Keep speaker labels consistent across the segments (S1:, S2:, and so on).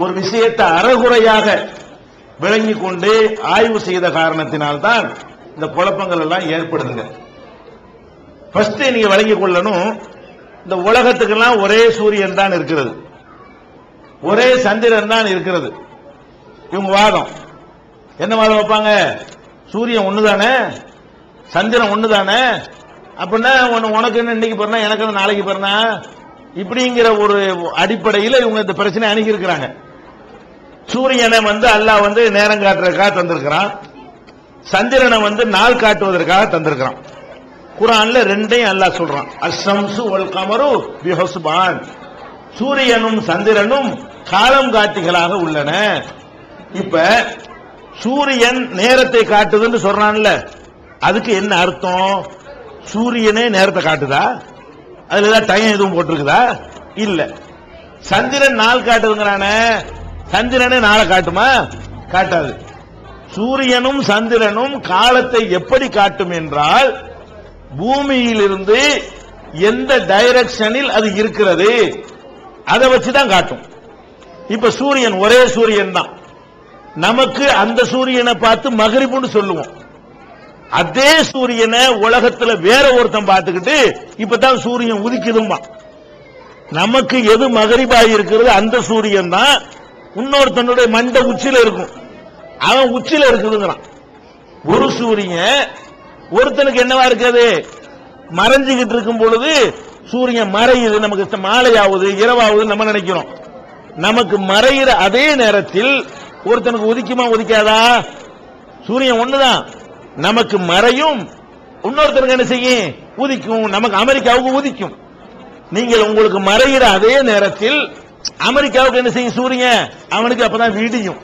S1: ஒரு விஷயத்தை அறகுறையாக விளங்கி கொண்டு ஆய்வு செய்த காரணத்தினால்தான் இந்த குழப்பங்கள் எல்லாம் ஏற்படுதுங்க. ஃபர்ஸ்ட் நீங்க விளங்கிக் கொள்ளணும் இந்த உலகத்துக்கெல்லாம் ஒரே சூரியன் தான் இருக்கிறது. ஒரே சந்திரன் தான் இருக்கிறது. இவங்க வாதம். என்ன வாதம் வைப்பாங்க? சூரியன் ஒண்ணுதானே சந்திரன் ஒண்ணுதானே அப்படின்னா உனக்கு என்ன இன்னைக்கு பிறனா எனக்கு நாளைக்கு பிறனா இப்படிங்கிற ஒரு அடிப்படையில் இவங்க இந்த பிரச்சனை அணுகி இருக்கிறாங்க சூரியனை வந்து அல்லாஹ் வந்து நேரம் காட்டுறதுக்காக தந்திருக்கிறான். சந்திரனை வந்து நாள் காட்டுவதற்காக தந்திருக்கிறான். குரான்ல ரெண்டையும் அல்லாஹ் சொல்றான். அஷம்சு வல் கமரு பிஹஸ்பான். சூரியனும் சந்திரனும் காலம் காட்டிகளாக உள்ளன. இப்ப சூரியன் நேரத்தை காட்டுதுன்னு சொல்றான்ல அதுக்கு என்ன அர்த்தம்? சூரியனே நேரத்தை காட்டுதா? அதுல ஏதாவது டைம் எதுவும் போட்டிருக்குதா? இல்ல. சந்திரன் நாள் காட்டுதுங்கிறானே சந்திரனே நாளை காட்டுமா? காட்டாது. சூரியனும் சந்திரனும் காலத்தை எப்படி காட்டும் என்றால் பூமியிலிருந்து எந்த டைரக்ஷனில் அது இருக்கிறது அதை வச்சுதான் காட்டும். இப்ப சூரியன் ஒரே சூரியன் தான். நமக்கு அந்த சூரியனை பார்த்து மகரிப்புன்னு சொல்லுவோம். அதே சூரியனை உலகத்துல வேற ஒருத்தன் பார்த்துக்கிட்டு இப்பதான் சூரியன் உதிக்குதுமா நமக்கு எது மகரிபாய் இருக்கிறது அந்த சூரியன் தான். இன்னொருத்தனுடைய மண்ட உச்சியில இருக்கும். அவன் உச்சியில இருக்குதுங்கிறான். ஒரு சூரியன் ஒருத்தனுக்கு என்னவா இருக்காது? மறைஞ்சுகிட்டு இருக்கும் பொழுது சூரியன் மறையுது நமக்கு மாலை ஆகுது இரவாகுது நம்ம நினைக்கிறோம். நமக்கு மறையிற அதே நேரத்தில் ஒருத்தனுக்கு உதிக்குமா உதிக்காதா? சூரியன் ஒண்ணுதான். நமக்கு மறையும் இன்னொருத்தனுக்கு என்ன செய்யும்? உதிக்கும். நமக்கு அமெரிக்காவுக்கு உதிக்கும். நீங்கள் உங்களுக்கு மறைகிற அதே நேரத்தில் அமெரிக்காவுக்கு என்ன செய்யும் சூரியன்? அவனுக்கு அப்பதான் விடியும்.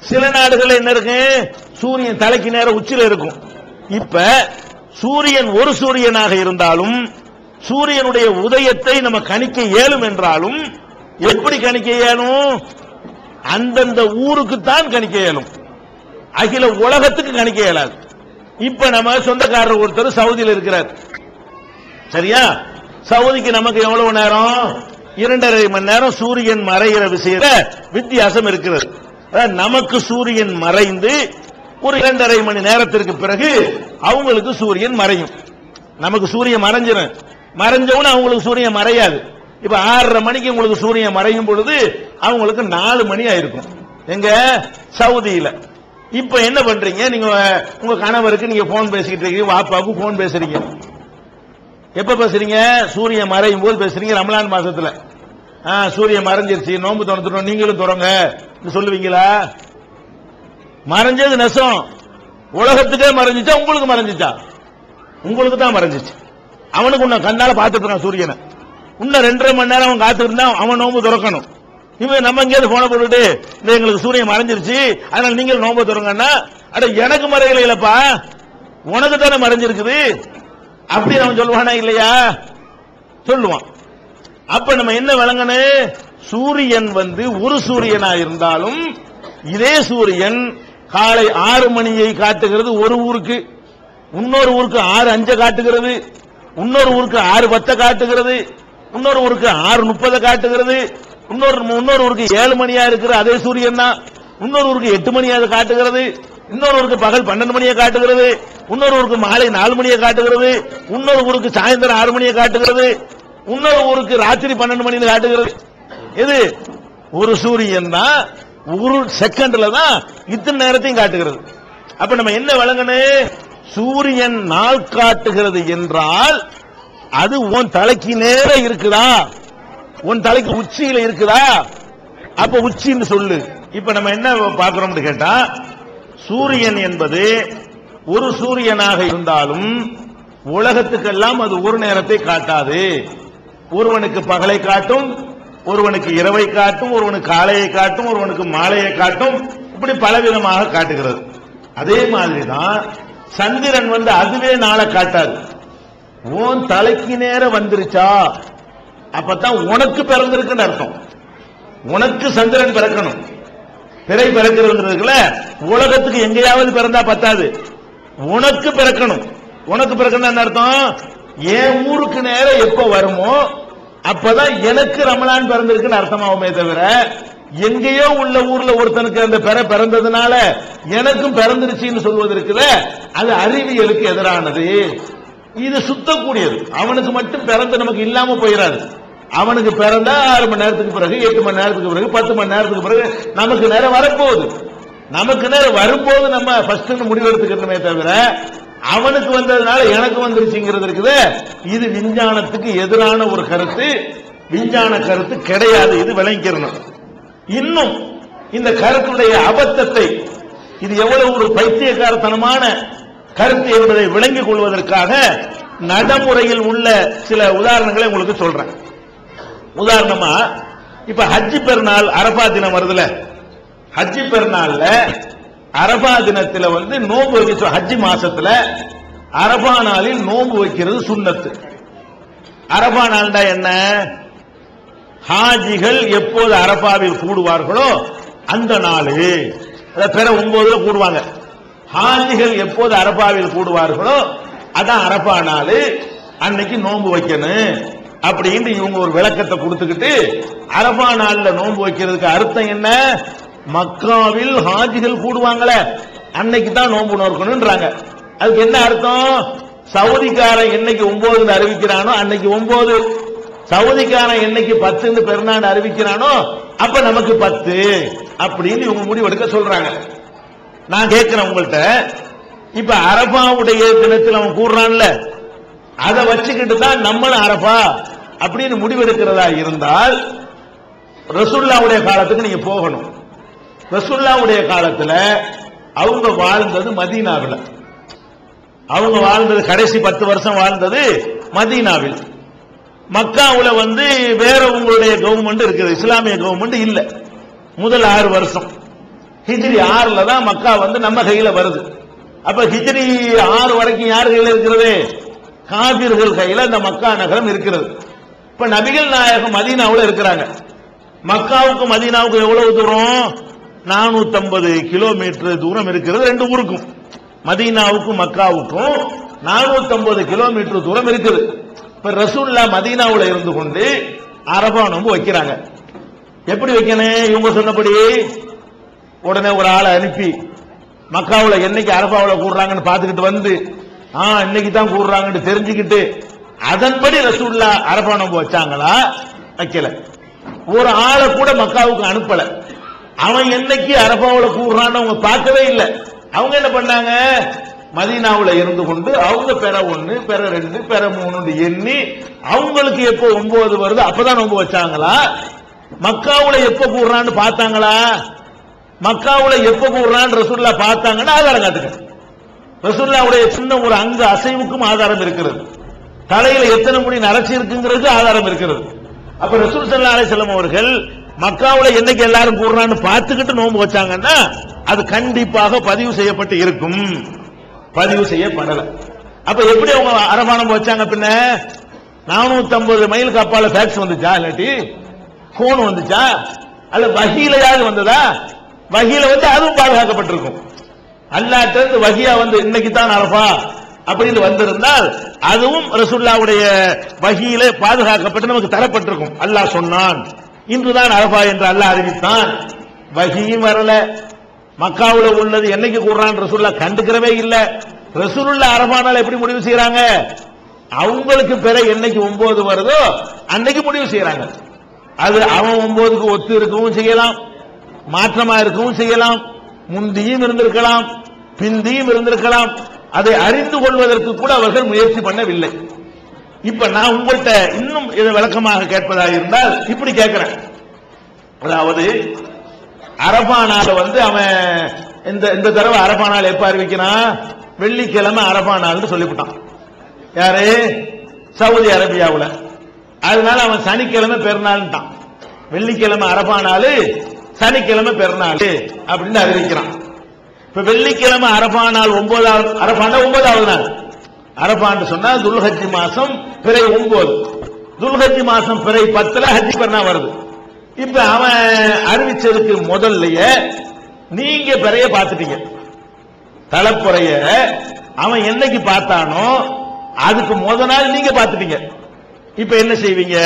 S1: சில நாடுகள் என்ன இருக்கு? சூரியன் தலைக்கு நேரம் உச்சில இருக்கும். இப்ப சூரியன் ஒரு சூரியனாக இருந்தாலும் சூரியனுடைய உதயத்தை நம்ம கணிக்க இயலும் என்றாலும் எப்படி கணிக்க இயலும்? அந்தந்த ஊருக்கு தான் கணிக்க இயலும். அகில உலகத்துக்கு கணிக்க இயலாது. இப்ப நம்ம சொந்தக்காரர் ஒருத்தர் சவுதியில் இருக்கிறார். சரியா? சவுதிக்கு நமக்கு எவ்வளவு நேரம்? இரண்டரை மணி நேரம் சூரியன் மறைகிற விஷயத்த வித்தியாசம் இருக்கிறது. நமக்கு சூரியன் மறைந்து ஒரு இரண்டரை மணி நேரத்திற்கு பிறகு அவங்களுக்கு சூரியன் மறையும். நமக்கு சூரியன் மறைஞ்சிடும் மறைஞ்சவன அவங்களுக்கு சூரியன் மறையாது. இப்ப ஆறரை மணிக்கு உங்களுக்கு சூரியன் மறையும் பொழுது அவங்களுக்கு நாலு மணி ஆயிருக்கும். எங்க? சவுதியில. இப்ப என்ன பண்றீங்க? நீங்க உங்க கணவருக்கு நீங்க போன் பேசிக்கிட்டு இருக்கீங்க. வாப்பாவுக்கு போன் பேசுறீங்க. எப்ப பேசுறீங்க? சூரியன் மறையும் போது பேசுறீங்க. ரமலான் மாசத்துல. சூரியன் மறைஞ்சிருச்சு. நோன்பு தொடர்ந்துடும் நீங்களும் திறங்க. சொல்லுவீங்களா? மறைஞ்சது நெசம். உலகத்துக்கே மறைஞ்சிச்சா உங்களுக்கு மறைஞ்சிச்சா? உங்களுக்கு தான் மறைஞ்சிச்சு. அவனுக்கு உன்னை கண்ணால பார்த்துட்டு இருக்கான் சூரியனை. இன்னும் ரெண்டரை மணி நேரம் அவன் காத்து இருந்தா அவன் நோன்பு திறக்கணும். இவன் நம்ம எங்கேயாவது போன போட்டுட்டு இந்த எங்களுக்கு சூரியன் மறைஞ்சிருச்சு. அதனால நீங்கள் நோம்பு திறங்கன்னா அட எனக்கு மறையல இல்லப்பா. உனக்கு தானே மறைஞ்சிருக்குது. அப்படின்னு அவன் சொல்லுவானா இல்லையா? சொல்லுவான். அப்ப நம்ம என்ன வழங்கணும் சூரியன் வந்து ஒரு சூரியனா இருந்தாலும் இதே சூரியன் காலை ஆறு மணியை காட்டுகிறது ஒரு ஊருக்கு. இன்னொரு ஊருக்கு ஆறு அஞ்ச காட்டுகிறது. இன்னொரு ஊருக்கு ஆறு பத்தை காட்டுகிறது. இன்னொரு ஊருக்கு ஆறு முப்பதை காட்டுகிறது. இன்னொரு இன்னொரு ஊருக்கு ஏழு மணியா இருக்கிற அதே சூரியன் தான். இன்னொரு ஊருக்கு எட்டு மணியா காட்டுகிறது. இன்னொரு ஊருக்கு பகல் பன்னெண்டு மணியை காட்டுகிறது. இன்னொரு ஊருக்கு மாலை நாலு மணியை காட்டுகிறது. இன்னொரு ஊருக்கு சாயந்தரம் ஆறு மணியை காட்டுகிறது. இன்னொரு ஊருக்கு ராத்திரி பன்னெண்டு மணியில் காட்டுகிறது. எது? ஒரு சூரியன் தான் ஒரு செகண்ட்ல தான் இத்தனை நேரத்தையும் காட்டுகிறது. அப்ப நம்ம என்ன வழங்கணும் சூரியன் நாள் காட்டுகிறது என்றால் அது உன் தலைக்கு நேர இருக்குதா? உன் தலைக்கு உச்சியில இருக்குதா? அப்ப உச்சின்னு சொல்லு. இப்ப நம்ம என்ன பார்க்கிறோம்னு கேட்டா சூரியன் என்பது ஒரு சூரியனாக இருந்தாலும் உலகத்துக்கெல்லாம் அது ஒரு நேரத்தை காட்டாது. ஒருவனுக்கு பகலை காட்டும் ஒருவனுக்கு இரவை காட்டும் ஒருவனுக்கு காலையை காட்டும் ஒருவனுக்கு மாலையை காட்டும் இப்படி பலவிதமாக காட்டுகிறது. அதே மாதிரி தான் சந்திரன் வந்து அதுவே நாளை காட்டாது உன் தலைக்கு நேர வந்துருச்சா? அப்பதான் உனக்கு பிறந்திருக்குன்னு அர்த்தம். உனக்கு சந்திரன் பிறக்கணும். பிறை பிறக்கிறதுல உலகத்துக்கு எங்கேயாவது பிறந்தா பத்தாது. உனக்கு பிறக்கணும். உனக்கு பிறக்கணும் என்ன அர்த்தம். என் ஊருக்கு நேரம் எப்ப வருமோ அப்பதான் எனக்கு ரமலான் பிறந்திருக்குன்னு அர்த்தமாகுமே தவிர எங்கேயோ உள்ள ஊர்ல ஒருத்தனுக்கு அந்த பெற பிறந்ததுனால எனக்கும் பிறந்துருச்சுன்னு சொல்வது அது அறிவியலுக்கு எதிரானது. இது சுத்தக்கூடியது. அவனுக்கு மட்டும் பிறந்து நமக்கு இல்லாம போயிடாது அவனுக்கு பிறந்தா ஆறு மணி நேரத்துக்கு பிறகு எட்டு மணி நேரத்துக்கு பிறகு பத்து மணி நேரத்துக்கு பிறகு நமக்கு நேரம் வரப்போகுது. நமக்கு நேரம் வரும்போது நம்ம ஃபர்ஸ்ட் முடிவெடுத்துக்கணுமே தவிர அவனுக்கு வந்ததுனால எனக்கு வந்துருச்சுங்கிறது இருக்குது. இது விஞ்ஞானத்துக்கு எதிரான ஒரு கருத்து விஞ்ஞான கருத்து கிடையாது. இது விளங்கிக்கிறணும் இன்னும் இந்த கருத்துடைய அபத்தத்தை இது எவ்வளவு ஒரு பைத்தியக்காரத்தனமான கருத்து என்பதை விளங்கிக் கொள்வதற்காக நடைமுறையில் உள்ள சில உதாரணங்களை உங்களுக்கு சொல்றேன். உதாரணமா இப்ப ஹஜ்ஜி பெருநாள் அரபா தினம் வருதுல. ஹஜ்ஜி பெருநாள்ல அரபா தினத்துல வந்து நோன்பு வைக்க ஹஜ்ஜி மாசத்துல அரபா நாளில் நோன்பு வைக்கிறது சுண்ணத்து. அரபா நாள்டா என்ன? ஹாஜிகள் எப்போது அரபாவில் கூடுவார்களோ அந்த நாள். பிற ஒன்பதுல கூடுவாங்க. ஹாஜிகள் எப்போது அரபாவில் கூடுவார்களோ அதான் அரபா நாள். அன்னைக்கு நோன்பு வைக்கணும் அப்படின்னு இவங்க ஒரு விளக்கத்தை கொடுத்துக்கிட்டு அரபா நாள்ல நோன்பு வைக்கிறதுக்கு அர்த்தம் என்ன? மக்காவில் ஹாஜிகள் கூடுவாங்களே அன்னைக்கு தான் நோன்பு நோக்கணும்ன்றாங்க அதுக்கு என்ன அர்த்தம்? சவுதிக்காரன் என்னைக்கு ஒன்பதுன்னு அறிவிக்கிறானோ அன்னைக்கு ஒன்பது. சவுதிக்காரன் என்னைக்கு பத்துன்னு பெருநாடு அறிவிக்கிறானோ அப்ப நமக்கு பத்து. அப்படின்னு இவங்க முடிவெடுக்க சொல்றாங்க. நான் கேட்கிறேன் உங்கள்கிட்ட. இப்ப அரபாவுடைய தினத்தில் அவன் கூடுறான்ல அதை வச்சுக்கிட்டு தான் நம்மளும் அரபா அப்படின்னு முடிவெடுக்கிறதா இருந்தால் ரசுல்லாவுடைய காலத்துக்கு நீங்க போகணும். ரசுல்லாவுடைய காலத்துல அவங்க வாழ்ந்தது மதீனாவில். அவங்க வாழ்ந்தது கடைசி பத்து வருஷம் வாழ்ந்தது மதீனாவில். மக்காவுல வந்து வேற உங்களுடைய கவர்மெண்ட் இருக்குது இஸ்லாமிய கவர்மெண்ட் இல்ல. முதல் ஆறு வருஷம். ஹிஜ்ரி ஆறுல தான் மக்கா வந்து நம்ம கையில வருது. அப்ப ஹிஜ்ரி ஆறு வரைக்கும் யார் கையில இருக்கிறது? காபிர்கள் கையில இந்த மக்கா நகரம் இருக்கிறது. இப்ப நபிகள் நாயகம் மதீனாவில் இருக்கிறாங்க. மக்காவுக்கு மதீனாவுக்கு எவ்வளவு தூரம்? 450 கிலோமீட்டர் தூரம் இருக்கிறது ரெண்டு ஊருக்கும். மதீனாவுக்கும் மக்காவுக்கும் 450 கிலோமீட்டர் தூரம் இருக்குது. இப்ப ரசூல்லா மதீனாவுல இருந்து கொண்டு அரபா வைக்கிறாங்க. எப்படி வைக்கணும்? இவங்க சொன்னபடி உடனே ஒரு ஆளை அனுப்பி மக்காவில் என்னைக்கு அரபாவில் கூடுறாங்கன்னு பார்த்துக்கிட்டு வந்து ஆ இன்னைக்கு தான் கூடுறாங்கன்னு தெரிஞ்சுக்கிட்டு அதன்படி ரசூல்லா அரபா நோன்பு வச்சாங்களா? வைக்கல. ஒரு ஆளை கூட மக்காவுக்கு அனுப்பல. அவன் என்னைக்கு அரபாவில் கூடுறான்னு அவங்க பார்க்கவே இல்லை. அவங்க என்ன பண்ணாங்க? மதீனாவில் இருந்து கொண்டு அவங்க பெற ஒன்று பெற ரெண்டு பெற மூணு எண்ணி அவங்களுக்கு எப்போ ஒன்பது வருது அப்பதான் நோன்பு வச்சாங்களா? மக்காவுல எப்ப கூடுறான்னு பார்த்தாங்களா? மக்காவுல எப்ப கூடுறான்னு ரசூல்லா பார்த்தாங்கன்னா ஆதாரம் காட்டுங்க. ரசூல்லாவுடைய சின்ன ஒரு அங்கு அசைவுக்கும் ஆதாரம் இருக்கிறது. தலையில எத்தனை முடி நரைச்சி இருக்குங்கிறது ஆதாரம் இருக்கிறது. அப்ப ரசூல் சல்லா அலிசல்லம் அவர்கள் மக்காவில் என்னைக்கு எல்லாரும் கூடுறான்னு பார்த்துக்கிட்டு நோன்பு வச்சாங்கன்னா அது கண்டிப்பாக பதிவு செய்யப்பட்டு இருக்கும். பதிவு செய்யப்படல. அப்ப எப்படி அவங்க அரபானம் வச்சாங்க பின்ன? நானூத்தி ஐம்பது மைல் அப்பால ஃபேக்ஸ் வந்துச்சா இல்லாட்டி? போன் வந்துச்சா? அல்ல வகையிலையாவது வந்ததா? வகையில வந்து அதுவும் பாதுகாக்கப்பட்டிருக்கும். அல்லாட்ட இருந்து வகியா வந்து இன்னைக்கு தான் அரபா அப்படின்னு வந்திருந்தால் அதுவும் ரசுல்லாவுடைய வகையில பாதுகாக்கப்பட்டு நமக்கு தரப்பட்டிருக்கும். அல்லாஹ் சொன்னான். இன்றுதான் அரபா என்று அல்லாஹ் அறிவித்தான். வகியும் வரல. மக்காவுல உள்ளது என்னைக்கு கூடுறான் ரசூல்லா கண்டுக்கிறவே இல்ல. ரசூலுல்லா அரபானால எப்படி முடிவு செய்யறாங்க அவங்களுக்கு பிற என்னைக்கு ஒன்பது வருதோ அன்னைக்கு முடிவு செய்யறாங்க அது அவன் ஒன்பதுக்கு ஒத்து இருக்கவும் செய்யலாம். மாற்றமா இருக்கவும் செய்யலாம். முந்தியும் இருந்திருக்கலாம். பிந்தியும் இருந்திருக்கலாம். அதை அறிந்து கொள்வதற்கு கூட அவர்கள் முயற்சி பண்ணவில்லை. இப்ப நான் உங்கள்கிட்ட இன்னும் இதை விளக்கமாக கேட்பதாக இருந்தால் இப்படி கேட்கிறேன். அதாவது அரபா நாள் வந்து அவன் இந்த இந்த தடவை அரபா நாள் எப்ப அறிவிக்கிறான்? வெள்ளிக்கிழமை அரபா நாள்னு சொல்லிவிட்டான். யாரு? சவுதி அரேபியாவில். அதனால அவன் சனிக்கிழமை பெருநாள்ட்டான் வெள்ளிக்கிழமை அரபா நாள் சனிக்கிழமை பெருநாள் அப்படின்னு அறிவிக்கிறான். இப்ப வெள்ளிக்கிழமை அரபா நாள் ஒன்பதாவது அரபாண்டா ஒன்பதாவது நாள். அரபான்னு சொன்னா துல்ஹஜி மாசம் பிறை ஒன்பது. துல்ஹஜி மாசம் பிறை பத்துல ஹஜ்ஜி பண்ணா வருது. இப்ப அவன் அறிவிச்சதுக்கு முதல்லயே நீங்க பிறைய பார்த்துட்டீங்க. தலைப்புறைய அவன் என்னைக்கு பார்த்தானோ அதுக்கு முத நாள் நீங்க பார்த்துட்டீங்க. இப்ப என்ன செய்வீங்க?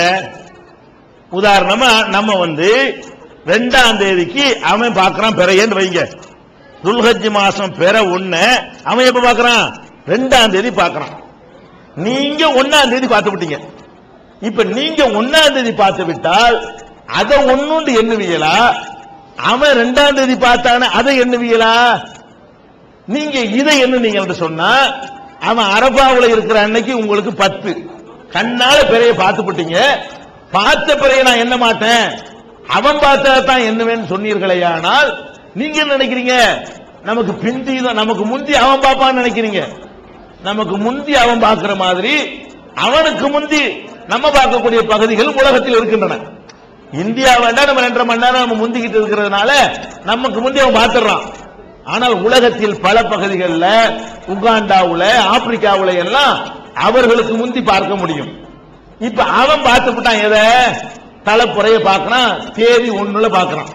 S1: உதாரணமா நம்ம வந்து ரெண்டாம் தேதிக்கு அவன் பார்க்கறான் பிறையன்னு வைங்க. துல்ஹஜி மாசம் பிற ஒண்ணு அவன் எப்ப பார்க்கறான்? ரெண்டாம் தேதி பார்க்கறான். நீங்க ஒன்னாம் தேதி பார்த்து விட்டீங்க. இப்ப நீங்க ஒன்னாம் தேதி பார்த்து விட்டால் அதை ஒண்ணுண்டு எண்ணுவீங்களா? அவன் ரெண்டாம் தேதி பார்த்தான அதை எண்ணுவீங்களா? நீங்க இதை எண்ணுனீங்க சொன்னா அவன் அரபாவுல இருக்கிற அன்னைக்கு உங்களுக்கு பத்து. கண்ணால பிறைய பார்த்து விட்டீங்க. பார்த்த பிறைய நான் என்ன மாட்டேன். அவன் பார்த்தா தான் எண்ணுவேன்னு சொன்னீர்களேயானால் நீங்க என்ன நினைக்கிறீங்க? நமக்கு பிந்தி தான் நமக்கு முந்தி அவன் பார்ப்பான்னு நினைக்கிறீங்க. நமக்கு முந்தி அவன் பார்க்கிற மாதிரி அவனுக்கு முந்தி நம்ம பார்க்கக்கூடிய பகுதிகள் உலகத்தில் இருக்கின்றன. இந்தியா வேண்டாம் நம்ம ரெண்டரை மணி நேரம் நம்ம முந்திக்கிட்டு இருக்கிறதுனால நமக்கு முந்தி அவன் பார்த்துடுறான். ஆனால் உலகத்தில் பல பகுதிகளில் உகாண்டாவுல ஆப்பிரிக்காவுல எல்லாம் அவர்களுக்கு முந்தி பார்க்க முடியும். இப்ப அவன் பார்த்து விட்டான் எதை? தலைப்புறைய பார்க்கறான் தேதி ஒண்ணுல பார்க்கறான்.